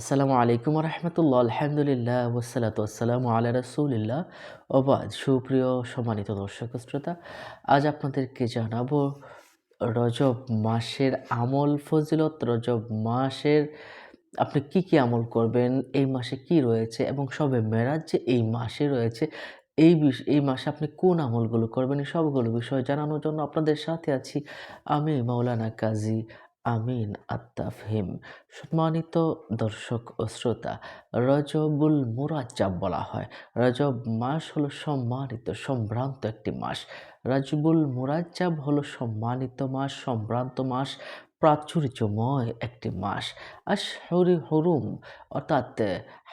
আসসালামু আলাইকুম রহমতুল্লাহ আলহামদুলিল্লাহ ওসালাত আসসালামু আলা রসুলিল্লাহ। ওবাদ সুপ্রিয় সম্মানিত দর্শক শ্রোতা, আজ আপনাদেরকে জানাব রজব মাসের আমল ফজিলত, রজব মাসের আপনি কি কি আমল করবেন, এই মাসে কি রয়েছে এবং সবে মেরাজ যে এই মাসে রয়েছে, এই বিষ, এই মাসে আপনি কোন আমলগুলো করবেন, এই সবগুলো বিষয় জানানোর জন্য আপনাদের সাথে আছি আমি মাওলানা কাজী আমিন আত্তাফহিম, সম্মানিত দর্শক ও শ্রোতা, রজবুল মুরাজ্জাব বলা হয়। রজব মাস হলো সম্মানিত সম্ভ্রান্ত একটি মাস। রজবুল মুরাজ্জাব হলো সম্মানিত মাস, সম্ভ্রান্ত মাস, প্রাচুর্যময় একটি মাস। আশহরি হরুম, অর্থাৎ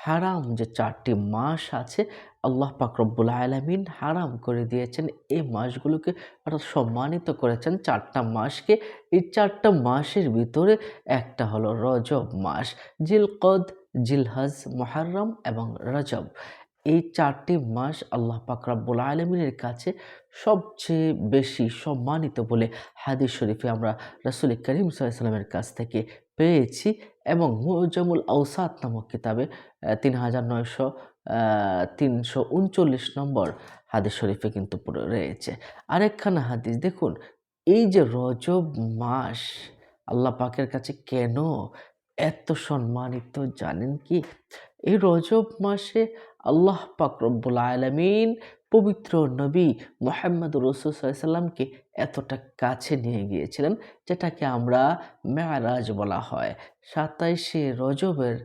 হারাম যে চারটি মাস আছে আল্লাহ পাক রব্বুল আলামিন হারাম করে দিয়েছেন। এই মাসগুলোকে অর্থাৎ সম্মানিত করেছেন। চারটা মাসকে এই চারটা মাসের ভিতরে একটা হলো রজব মাস, জিলকদ, জিলহজ মহারম এবং রজব। এই চারটি মাস আল্লাহ পাক রব্বুল আলমিনের কাছে সবচেয়ে বেশি সম্মানিত বলে হাদিস শরীফে আমরা রাসুল করিম সাল্লামের কাছ থেকে পেয়েছি। এবং মুজামুল আউসাদ নামক কিতাবে তিন হাজার নয়শো তিনশো উনচল্লিশ নম্বর হাদিস শরীফে কিন্তু রয়েছে। আরেকখানা হাদিস, দেখুন, এই যে রজব মাস আল্লাহ পাকের কাছে কেন এত সম্মানিত জানেন কি? এই রজব মাসে আল্লাহ পাক রব্বুল আলমিন পবিত্র নবী মোহাম্মদ রসুসাল্লামকে এতটা কাছে নিয়ে গিয়েছিলেন, যেটাকে আমরা মেয়ারাজ বলা হয়। সাতাইশে রজবের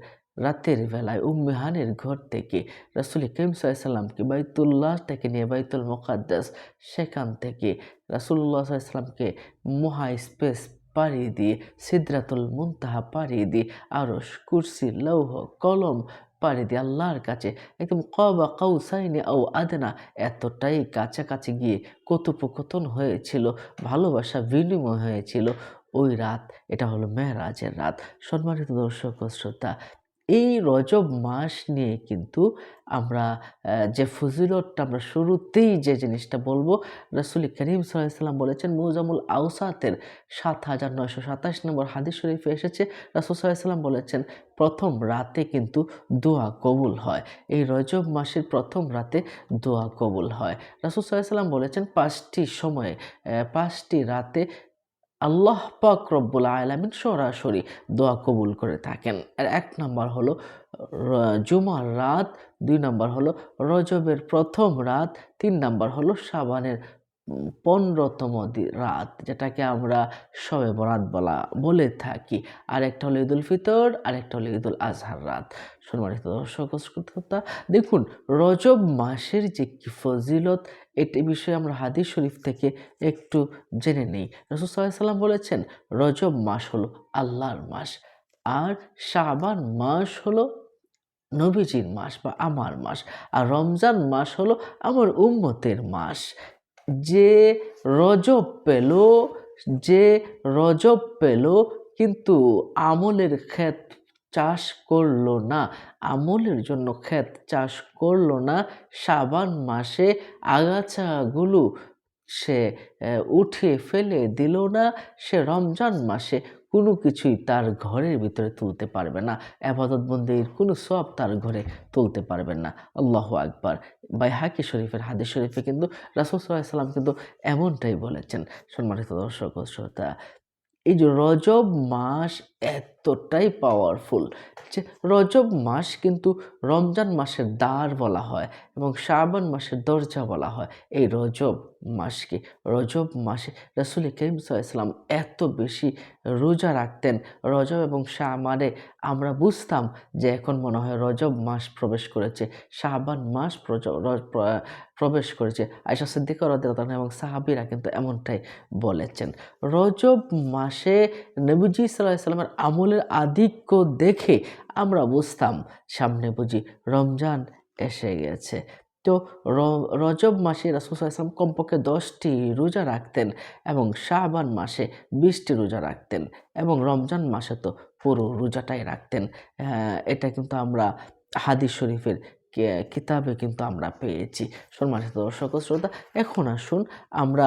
রাতের বেলায় উম্মেহানের ঘর থেকে রাসুল করিম সাল্লামকে বাইতুল্লাহ থেকে নিয়ে বাইতুল মোকাদ্দাস, সেখান থেকে রাসুল্লাহ সাল্লামকে মহা স্পেস পাড়িয়ে দিয়ে, সিদ্রাতুল মুনতাহা পাড়িয়ে দিয়ে আরস কুরসি, লৌহ, কলম পাড়ি দিয়ে আল্লাহর কাছে। একদম ক কবা কাউসাইনে ও আদেনা, এতটাই কাছাকাছি গিয়ে কথোপকথন হয়েছিল, ভালোবাসা বিনিময় হয়েছিল। ওই রাত, এটা হলো মেহরাজের রাত। সম্মানিত দর্শক শ্রোতা এই রজব মাস নিয়ে কিন্তু আমরা যে ফজিলতটা আমরা শুরুতেই যে জিনিসটা বলব, রসুল করিম সাল্লাম বলেছেন, মুজামুল আউসাতের সাত হাজার নয়শো সাতাশ নম্বর হাদিস শরীফে এসেছে। রসুল সাল্লাম বলেছেন, প্রথম রাতে কিন্তু দোয়া কবুল হয়। এই রজব মাসের প্রথম রাতে দোয়া কবুল হয়। রসুল সাল্লাম বলেছেন, পাঁচটি সময়ে পাঁচটি রাতে আল্লাহ পাক রব্বুল আলমিন সরাসরি দোয়া কবুল করে থাকেন। আর এক নম্বর হলো জুমার রাত, দুই নম্বর হলো, রজবের প্রথম রাত, তিন নম্বর হলো সাবানের পনেরোতম রাত, যেটাকে আমরা সবে বরাত বলা, বলে থাকি। আরেকটা হলো ঈদুল ফিতর, আরেকটা হলো ঈদুল আজহার রাত। সম্মানিত দর্শক দেখুন, রজব মাসের যে কি ফজিলত, এটি বিষয়ে আমরা হাদিস শরীফ থেকে একটু জেনে নেই। রসুল সাল্লাম বলেছেন, রজব মাস হলো আল্লাহর মাস, আর শাবান মাস হলো নবীজির মাস বা আমার মাস, আর রমজান মাস হলো আমার উম্মতের মাস। যে রজব পেল, যে রজব পেল, কিন্তু আমলের ক্ষেত চাষ করল না। আমলের জন্য ক্ষেত চাষ করল না। সাবান মাসে আগাছাগুলো সে উঠে ফেলে দিল না। সে রমজান মাসে কোনো কিছুই তার ঘরের ভিতরে তুলতে পারবে না। আবাদতবন্দির কোনো সব তার ঘরে তুলতে পারবেন না। আল্লাহ আকবার। বাই হাকি শরীফের হাদি শরীফে কিন্তু রাসুল সাল্লাম কিন্তু এমনটাই বলেছেন। সম্মানিত দর্শক শ্রোতা, এই যে রজব মাস এতটাই পাওয়ারফুল যে রজব মাস কিন্তু রমজান মাসের দ্বার বলা হয় এবং শ্রাবণ মাসের দরজা বলা হয়। এই রজব মাসকে, রজব মাসে রসুল করিম সাল্লাম এত বেশি রোজা রাখতেন, রজব এবং শাহমারে আমরা বুঝতাম যে এখন মনে হয় রজব মাস প্রবেশ করেছে শাহবান মাস প্রবেশ করেছে। আয়সা সিদ্দিকা রদান এবং সাহাবিরা কিন্তু এমনটাই বলেছেন। রজব মাসে নবীজি সাল্লাহ সাল্লামের আমলের আধিক্য দেখে আমরা বুঝতাম, সামনে বুঝি রমজান এসে গেছে। তো রজব মাসে রাসুসাম কমপক্ষে দশটি রোজা রাখতেন এবং শাহবান মাসে বিশটি রোজা রাখতেন এবং রমজান মাসে তো পুরো রোজাটাই রাখতেন। এটা কিন্তু আমরা হাদিস শরীফের কিতাবে কিন্তু আমরা পেয়েছি। সম্মানিত দর্শক শ্রোতা, এখন আসুন আমরা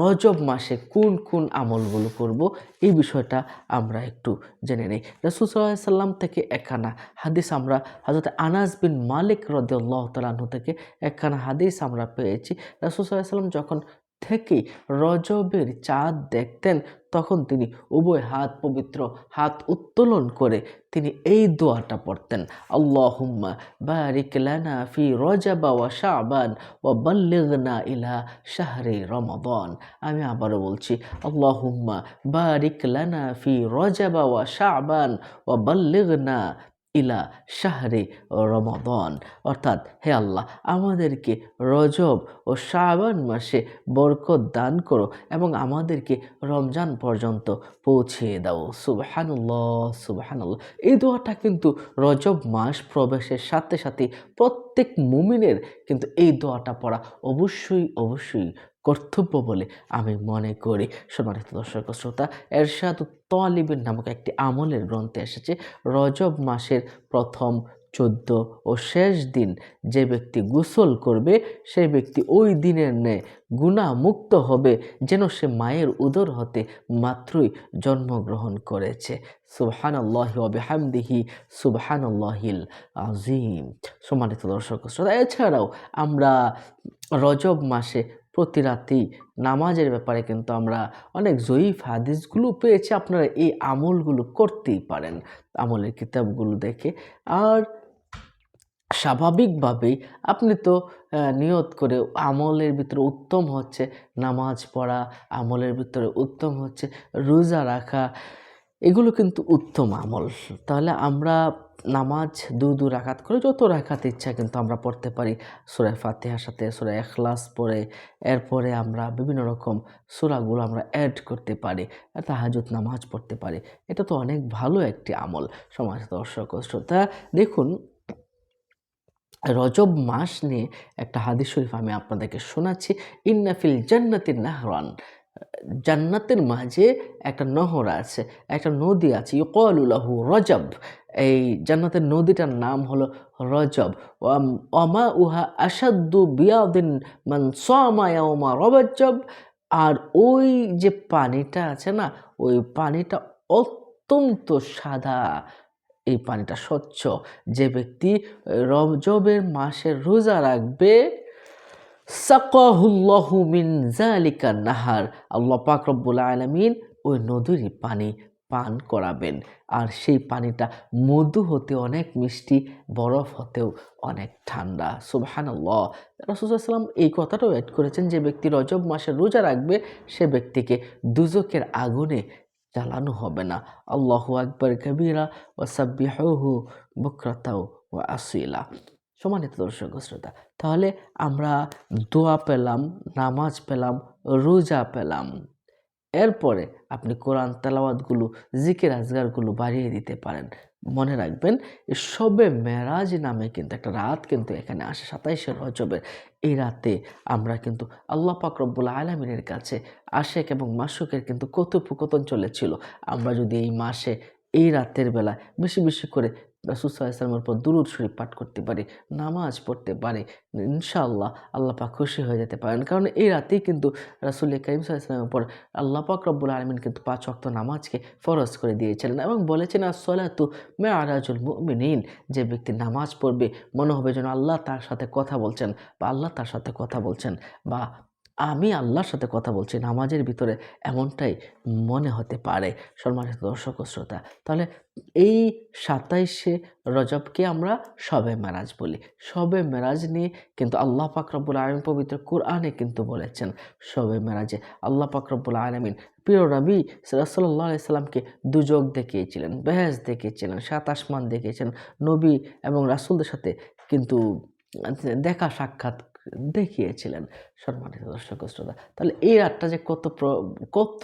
রজব মাসে কোন কোন আমলগুলো করব, এই বিষয়টা আমরা একটু জেনে নিই। রসুল সাল্লাম থেকে একখানা হাদিস আমরা হজরত আনাস বিন মালিক রদিয়াল্লাহ তালাহ থেকে একখানা হাদিস আমরা পেয়েছি। রসুল সাল্লাম যখন থেকেই রজবের চাঁদ দেখতেন, তখন তিনি উভয় হাত পবিত্র, হাত উত্তোলন করে তিনি এই দোয়াটা পড়তেন, আল্লাহুম্মা বারিক ফি রজাবা ওয়া শাবান ওয়া বাল্লিগনা ইলা শাহরি রমাদান। আমি আবারও বলছি, আল্লাহুম্মা বারিক ফি রজাবা ওয়া শাবান ওয়া বাল্লিগনা ইলা শাহরে রমাদন। অর্থাৎ হে আল্লাহ, আমাদেরকে রজব ও শাবান মাসে বরকত দান করো এবং আমাদেরকে রমজান পর্যন্ত পৌঁছিয়ে দাও। সুবাহানুল্লাহ সুবাহানুল্লাহ। এই দোয়াটা কিন্তু রজব মাস প্রবেশের সাথে সাথে প্রত্যেক মুমিনের কিন্তু এই দোয়াটা পড়া অবশ্যই অবশ্যই কর্তব্য বলে আমি মনে করি। সম্মানিত দর্শক শ্রোতা, এরশাদ তলিবের নামক একটি আমলের গ্রন্থে এসেছে, রজব মাসের প্রথম চোদ্দ ও শেষ দিন যে ব্যক্তি গোসল করবে, সেই ব্যক্তি ওই দিনের ন্যায় গুণামুক্ত হবে যেন সে মায়ের উদর হতে মাত্রই জন্মগ্রহণ করেছে। সুবহান আল্লাহ হামদিহি সুবহান আল্লাহিল আজিম সম্মানিত দর্শক শ্রোতা, এছাড়াও আমরা রজব মাসে প্রতি রাতেই নামাজের ব্যাপারে কিন্তু আমরা অনেক জয়ীফ হাদিসগুলো পেয়েছি, আপনারা এই আমলগুলো করতেই পারেন। আমলের কিতাবগুলো দেখে। আর স্বাভাবিকভাবেই আপনি তো নিয়ত করে আমলের ভিতরে উত্তম হচ্ছে, নামাজ পড়া, আমলের ভিতরে উত্তম হচ্ছে, রোজা রাখা, এগুলো কিন্তু উত্তম আমল। তাহলে আমরা নামাজ দু দু রাখাত করে যত রাখাত ইচ্ছা কিন্তু আমরা পড়তে পারি। সুরায় ফাতেহার সাথে সুরায় এখলাস পড়ে, এরপরে আমরা বিভিন্ন রকম সুরাগুলো আমরা অ্যাড করতে পারি তাহাজুদ নামাজ পড়তে পারি। এটা তো অনেক ভালো একটি আমল সমাজ, দর্শক শ্রোতা। দেখুন রজব মাস নিয়ে একটা হাদিস শরীফ আমি আপনাদেরকে শোনাচ্ছি। ইন্নাফিল জান্নাতির নাহরান। জান্নাতের মাঝে একটা নহর আছে, একটা নদী আছে। ইকলুলাহু রজব। এই জান্নাতের নদীটার নাম হলো রজব। ওমা উহা আসাদ্দু বিয়াদিন মান সামা ইয়াউমা রজব আর ওই যে পানিটা আছে না, ওই পানিটা অত্যন্ত সাদা। এই পানিটা স্বচ্ছ। যে ব্যক্তি রজবের মাসে রোজা রাখবে, সাকাহুল্লাহু মিন জালিকা নাহার। আল্লাহ পাক রব্বুল আলামিন ওই নদীর পানি পান করাবেন। আর সেই পানিটা মধু হতে অনেক মিষ্টি, বরফ হতেও অনেক ঠান্ডা। সুবহানাল্লাহ। রাসূলুল্লাহ এই কথাটাও অ্যাড করেছেন যে ব্যক্তি রজব মাসে রোজা রাখবে, সে ব্যক্তিকে দুজকের আগুনে জ্বালানো হবে না। আল্লাহ আকবর কবিরা ও সাব্বিহু বক্রতাও ও আসিলা। সমানিত দর্শক শ্রোতা, তাহলে আমরা দোয়া পেলাম, নামাজ পেলাম, রোজা পেলাম। এরপরে আপনি কোরআন তেলাওয়াতগুলো, জিকির আজগারগুলো বাড়িয়ে দিতে পারেন। মনে রাখবেন সবে মেরাজ নামে কিন্তু একটা রাত কিন্তু এখানে আসে, সাতাইশে রজবের। এই রাতে আমরা কিন্তু আল্লাহ পাক রব্বুল আলমিনের কাছে আশেক এবং মাসুকের কিন্তু কথোপকথন চলেছিল। আমরা যদি এই মাসে, এই রাতের বেলা বেশি বেশি করে রাসুসাল্লামের উপর দুরুদ শরীফ পাঠ করতে পারে, নামাজ পড়তে পারে, ইনশাআল্লাহ আল্লাহ খুশি হয়ে যেতে পারেন। কারণ এই রাতেই কিন্তু রাসুল করিম সাল্লামের উপর আল্লাহ পাক রব্বুল আলমিন কিন্তু পাঁচ অক্ত নামাজকে ফরজ করে দিয়েছিলেন এবং বলেছেন আসলাতু মে আরাজুল মুমিনিন যে ব্যক্তি নামাজ পড়বে মনে হবে যেন আল্লাহ তার সাথে কথা বলছেন বা আল্লাহ তার সাথে কথা বলছেন বা আমি আল্লাহর সাথে কথা বলছি, নামাজের ভিতরে এমনটাই মনে হতে পারে, সম্মানিত দর্শক শ্রোতা। তাহলে এই সাতাইশে রজবকে আমরা সবে মেরাজ বলি। সবে মেরাজ নিয়ে কিন্তু আল্লাহ পাক রব্বুল আলমিন পবিত্র কোরআনে কিন্তু বলেছেন সবে মেরাজে। আল্লাহ পাক রব্বুল আলমিন প্রিয় রবি সাল্লাহ সাল্লামকে দুযোগ দেখিয়েছিলেন বেহেজ দেখিয়েছিলেন, সাত আসমান দেখিয়েছেন, নবী এবং রাসুলদের সাথে কিন্তু দেখা সাক্ষাৎ দেখিয়েছিলেন সম্মানিত দর্শক শ্রোতা। তাহলে এই রাতটা যে কত কত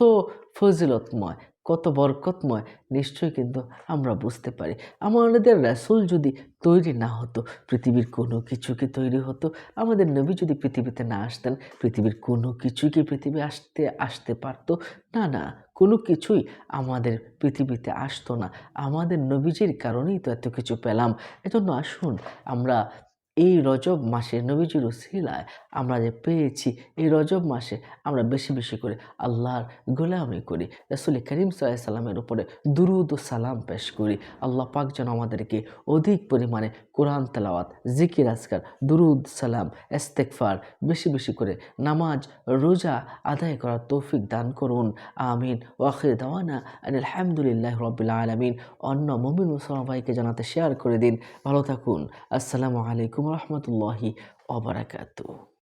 ফজিলতময়, কত বরকতময়, নিশ্চয়ই কিন্তু আমরা বুঝতে পারি। আমাদের রাসূল যদি তৈরি না হতো, পৃথিবীর কোনো কিছু কি তৈরি হতো? আমাদের নবী যদি পৃথিবীতে না আসতেন, পৃথিবীর কোনো কিছুই কি পৃথিবী আসতে আসতে পারতো? না না, কোনো কিছুই আমাদের পৃথিবীতে আসতো না। আমাদের নবীজির কারণেই তো এত কিছু পেলাম। এজন্য আসুন, আমরা এই রজব মাসে নবীজির শিলায় আমরা যে পেয়েছি, এই রজব মাসে আমরা বেশি বেশি করে আল্লাহর গোলামি করি, রসুল করিম সাল্লামের উপরে দুরুদ সালাম পেশ করি। আল্লাহ পাক যেন আমাদেরকে অধিক পরিমাণে কোরআন, তালাওয়াত, জিকির, আজকার, দুরুদ, সালাম এস্তেকফার বেশি বেশি করে নামাজ, রোজা আদায় করার তৌফিক দান করুন। আমিন। ওয়াখির দাওয়ানা আলহামদুলিল্লাহ রবিল আলমিন। অন্য মমিন মুসলমান ভাইকে জানাতে শেয়ার করে দিন। ভালো থাকুন। আসসালামু আলাইকুম রহমতুল্লাহি ওবরাকাতু